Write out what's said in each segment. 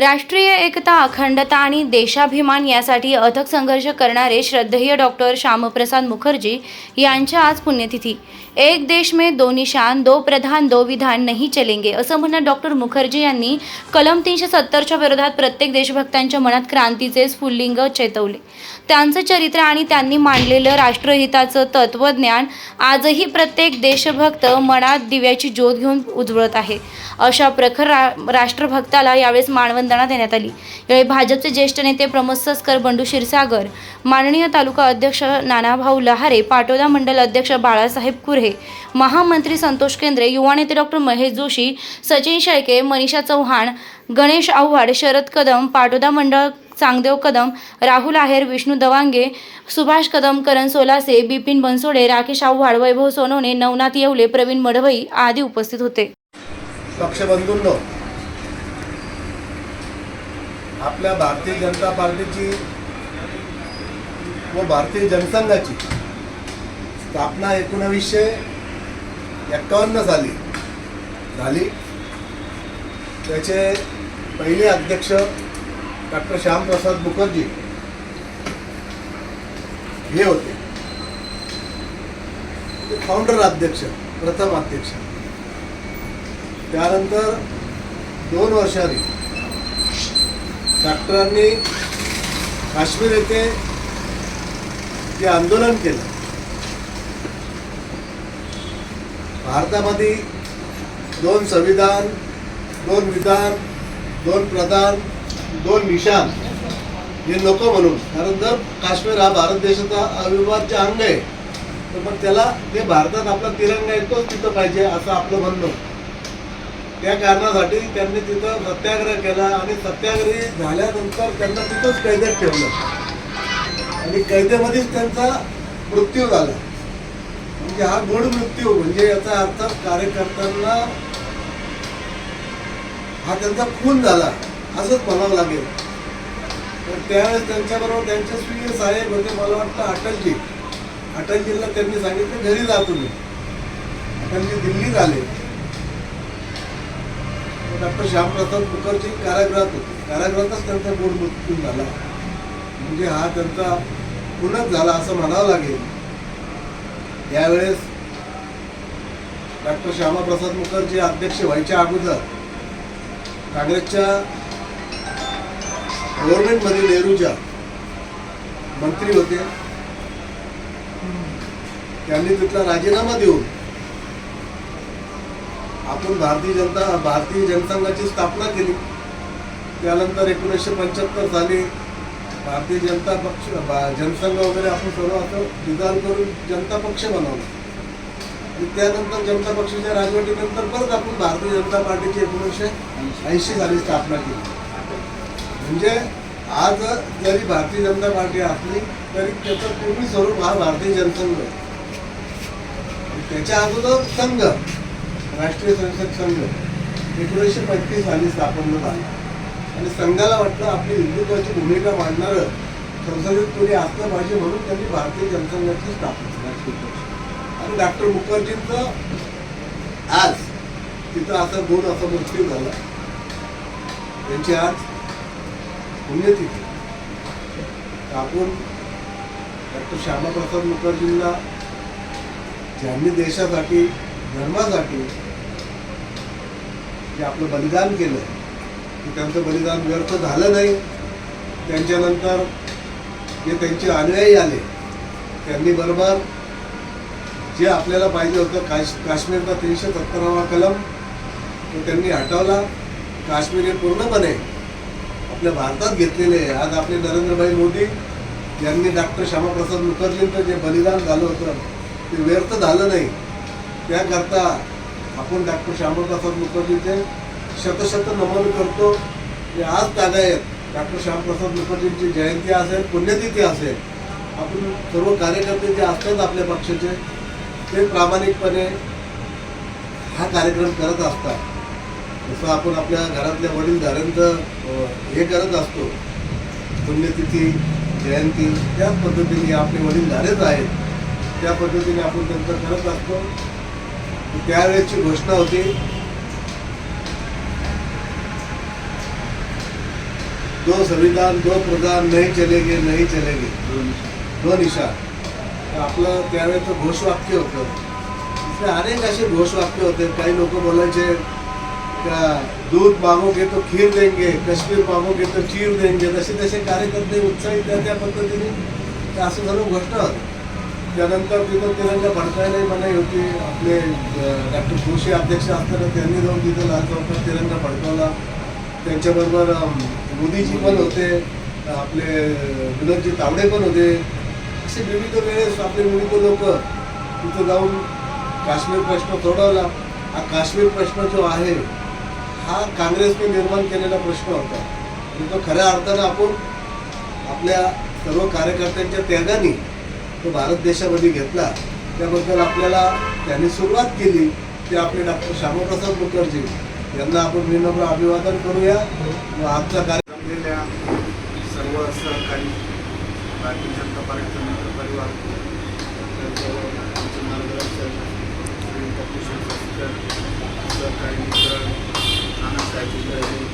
राष्ट्रीय एकता अखंडता आणि देशाभिमान यासाठी अथक संघर्ष करणारे श्रद्धेय डॉक्टर श्यामप्रसाद मुखर्जी यांच्या आज पुण्यतिथी. एक देश में दो निशान दो प्रधान दो विधान नाही चलेंगे असं म्हणत डॉक्टर मुखर्जी यांनी कलम तीनशे सत्तरच्या विरोधात प्रत्येक देशभक्तांच्या मनात क्रांतीचे स्फुल्लिंग चेतवले. त्यांचं चरित्र आणि त्यांनी मांडलेलं राष्ट्रहिताचं तत्त्वज्ञान आजही प्रत्येक देशभक्त मनात दिव्याची ज्योत घेऊन उजळत आहे. अशा प्रखर रा राष्ट्रभक्ताला यावेळेस मानवंदना देण्यात आली. यावेळी भाजपचे ज्येष्ठ नेते प्रमोद सस्कर बंडू क्षीरसागर माननीय तालुका अध्यक्ष नानाभाऊ लहारे पाटोदा मंडल अध्यक्ष बाळासाहेब कुऱ्हे महामंत्री संतोष केंद्रे युवा नेते डॉक्टर महेश जोशी सचिन शेळके मनीषा चव्हाण गणेश आव्हाड शरद कदम पाटोदा मंडळ चांगदेव कदम राहुल आहेर विष्णू दवांगे सुभाष कदम करण सोलासे बिपिन बनसोडे राकेश आव्हाड वैभव सोनवणे नवनाथ येवले प्रवीण मडवई आदी उपस्थित होते. पक्षबंधूंनो आपल्या भारतीय जनता पार्टीची व भारतीय जनसंघाची स्थापना एकोणावीसशे एक्कावन्न साली झाली. त्याचे पहिले अध्यक्ष डॉक्टर श्यामप्रसाद मुखर्जी हे होते. फाउंडर अध्यक्ष प्रथम अध्यक्ष. त्यानंतर दोन वर्षांनी डॉक्टरांनी काश्मीर येथे जे आंदोलन केलं भारतामध्ये दोन संविधान दोन विधान दोन प्रधान दोन निशान हे नको म्हणून. कारण जर काश्मीर हा भारत देशाचा अविभाज्य अंग आहे तर मग त्याला ते भारतात आपला तिरंगा येतोच तिथं पाहिजे असं आपलं म्हणणं त्या कारणासाठी त्यांनी तिथं सत्याग्रह केला आणि सत्याग्रही झाल्यानंतर त्यांना तिथंच कैद्यात ठेवलं. आणि कैद्यामध्येच त्यांचा मृत्यू झाला. म्हणजे हा गूढ मृत्यू म्हणजे याचा अर्थ कार्यकर्त्यांना हा त्यांचा खून झाला असंच म्हणावं लागेल. तर त्यावेळेस त्यांच्याबरोबर त्यांचे स्वीय साहेब होते मला वाटतं अटलजी. अटलजीला त्यांनी सांगितलं घरी जा तुम्ही. अटलजी दिल्लीत आले. डॉक्टर श्यामप्रसाद मुखर्जी कारागृहात होते. कारागृहातच त्यांचा गोड मृत्यू झाला. म्हणजे हा त्यांचा पूर्णच झाला असं म्हणावं लागेल. यावेळेस डॉक्टर श्यामाप्रसाद मुखर्जी अध्यक्ष व्हायच्या अगोदर काँग्रेसच्या गव्हर्नमेंटमध्ये नेहरूच्या मंत्री होते. त्यांनी तिथला राजीनामा देऊन आपण भारतीय जनता भारतीय जनसंघाची स्थापना केली. त्यानंतर एकोणीसशे पंच्याहत्तर साली भारतीय जनता पक्ष जनसंघ वगैरे आपण सर्व असं विधान करून जनता पक्ष बनवला. आणि त्यानंतर जनता पक्षाच्या राजवटीनंतर परत आपण भारतीय जनता पार्टीची एकोणीसशे ऐंशी साली स्थापना केली. म्हणजे आज जरी भारतीय जनता पार्टी असली तरी त्याचं पूर्वी स्वरूप हा भारतीय जनसंघ आहे. त्याच्या अगोदर संघ. राष्ट्रीय संसद संघ एकोणीसशे पंचवीस साली स्थापन झाला आणि संघाला वाटलं आपली हिंदुत्वाची भूमिका मांडणारं संसदेत कोणी असलं पाहिजे म्हणून त्यांनी भारतीय जनसंघाची स्थापना केली. आणि डॉक्टर मुखर्जींचं आज तिथं असा दोन असा मृत्यू झाला. त्यांची आज पुण्यतिथी. आपण डॉक्टर श्यामाप्रसाद मुखर्जींना ज्यांनी देशासाठी धर्मासाठी जे आपलं बलिदान केलं की त्यांचं बलिदान व्यर्थ झालं नाही. त्यांच्यानंतर जे त्यांचे अनुयायी आले त्यांनी बरोबर जे आपल्याला पाहिजे होतं काश काश्मीरचा तीनशे सत्तरावा कलम तो त्यांनी हटवला. काश्मीर हे पूर्णपणे आपल्या भारतात घेतलेले आहे. आज आपले नरेंद्रभाई मोदी यांनी डॉक्टर श्यामाप्रसाद मुखर्जींचं जे बलिदान झालं होतं ते व्यर्थ झालं नाही. त्याकरता आपण डॉक्टर श्यामप्रसाद मुखर्जीचे शतशत नमन करतो. आज आज आहेत डॉक्टर श्यामप्रसाद मुखर्जींची जयंती असेल पुण्यतिथी असेल आपण सर्व कार्यकर्ते जे असतात आपल्या पक्षाचे ते प्रामाणिकपणे हा कार्यक्रम करत असतात. जसं आपण आपल्या घरातल्या वडीलधाऱ्यांचं हे करत असतो. पुण्यतिथी जयंती त्याच पद्धतीने आपले वडीलधारेच आहेत. त्या पद्धतीने आपण त्यांचं करत असतो. त्यावेळेची घोषणा होती. दो संविधान दो प्रधान नहीं चलेगे नहीं चलेगे. दो निशा आपलं त्यावेळेचं घोषवाक्य होतं. तिथे अनेक असे घोषवाक्य होते. काही लोक बोलायचे का दूध मागोगे तो खीर देंगे कश्मीर मागोगे तो चीर देंगे. तसे तसे कार्यकर्ते उत्साहित त्या त्या पद्धतीने. असं झालं घोषणा होतं त्यानंतर तिथं तिरंगा फडकायलाही मनाई होती. आपले डॉक्टर जोशी अध्यक्ष असताना त्यांनी जाऊन तिथं लाल चौकात तिरंगा फडकावला. त्यांच्याबरोबर मोदीजी पण होते. आपले विनोदजी तावडे पण होते. असे विविध वेळेस आपले विविध लोक तिथं जाऊन काश्मीर प्रश्न सोडवला. हा काश्मीर प्रश्न जो आहे हा काँग्रेसने निर्माण केलेला प्रश्न होता. आणि तो खऱ्या अर्थानं आपण आपल्या सर्व कार्यकर्त्यांच्या त्यागाने तो भारत देशामध्ये घेतला त्याबद्दल आपल्याला त्यांनी सुरुवात केली ते आपले डॉक्टर श्यामाप्रसाद मुखर्जी. यांना आपण विनम्र अभिवादन करूया. व आजचा कार्य जमलेल्या सर्व सहकारी भारतीय जनता पार्टीचा मित्र परिवार त्याचबरोबर आमचे मार्गदर्शक श्री सहकारी मित्र नानासाहेब कुलकर्णी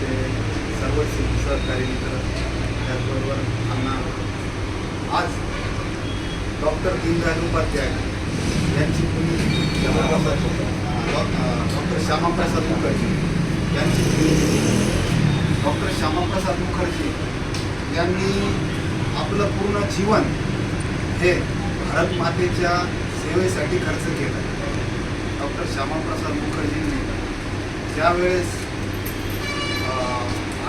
ते सर्व सहकारी मित्र त्याचबरोबर आम्हा आज डॉक्टर दीनदयाल उपाध्याय यांची पुण्यतिथी डॉक्टर श्यामाप्रसाद मुखर्जी यांची पुण्यतिथी डॉक्टर श्यामाप्रसाद मुखर्जी यांनी आपलं पूर्ण जीवन हे भारत मातेच्या सेवेसाठी खर्च केलं. डॉक्टर श्यामाप्रसाद मुखर्जींनी ज्यावेळेस